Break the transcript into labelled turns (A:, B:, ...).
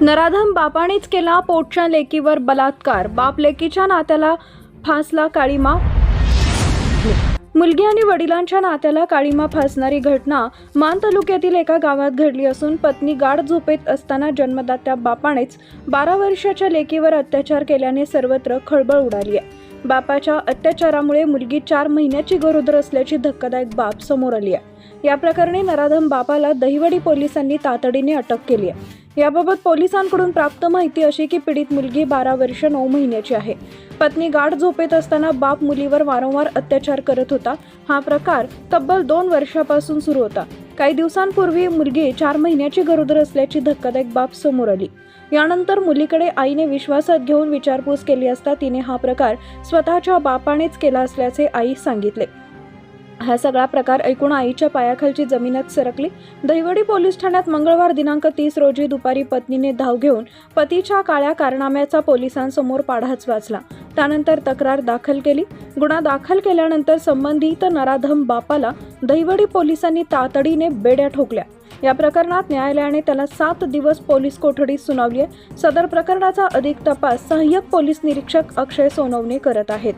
A: नराधम बापानेच केला पोटच्या लेकीवर बलात्कार. बाप लेकीच्या नात्याला फासला काळीमा. मुलगी आणि वडिलांच्या नात्याला काळीमा फासणारी घटना मान तालुक्यातील एका गावात घडली असून पत्नी गाढ झोपेत असताना जन्मदात्या बापानेच बारा वर्षाच्या लेकीवर अत्याचार केल्याने सर्वत्र खळबळ उडाली आहे. बापाच्या अत्याचारामुळे मुलगी चार महिन्याची गरोदर असल्याची धक्कादायक बाब समोर आली आहे. या प्रकरणी नराधम बापाला दहिवडी पोलिसांनी तातडीने अटक केली आहे. याबाबत पोलिसांकडून प्राप्त माहिती अशी की पीडित मुलगी बारा वर्ष नऊ महिन्याची आहे. पत्नी गाढ झोपेत असताना बाप मुलीवर वारंवार अत्याचार करत होता. हा प्रकार तब्बल दोन वर्षापासून सुरू होता. काही दिवसांपूर्वी मुलगी चार महिन्याची गरोदर असल्याची धक्कादायक बाब समोर आली. यानंतर मुलीकडे आईने विश्वासात घेऊन विचारपूस केली असता तिने हा प्रकार स्वतःच्या बापानेच केला असल्याचे आई सांगितले. हा सगळा प्रकार ऐकून आईच्या पायाखालची जमीनच सरकली. दहिवडी पोलीस ठाण्यात मंगळवार दिनांक तीस रोजी दुपारी पत्नीने धाव घेऊन पतीच्या काळ्या कारनाम्याचा पोलिसांसमोर पाढाच वाचला. त्यानंतर तक्रार दाखल केली. गुन्हा दाखल केल्यानंतर संबंधित नराधम बापाला दहिवडी पोलिसांनी तातडीने बेड्या ठोकल्या. या प्रकरणात न्यायालयाने त्याला सात दिवस पोलीस कोठडीत सुनावली आहे. सदर प्रकरणाचा अधिक तपास सहाय्यक पोलीस निरीक्षक अक्षय सोनवणे करत आहेत.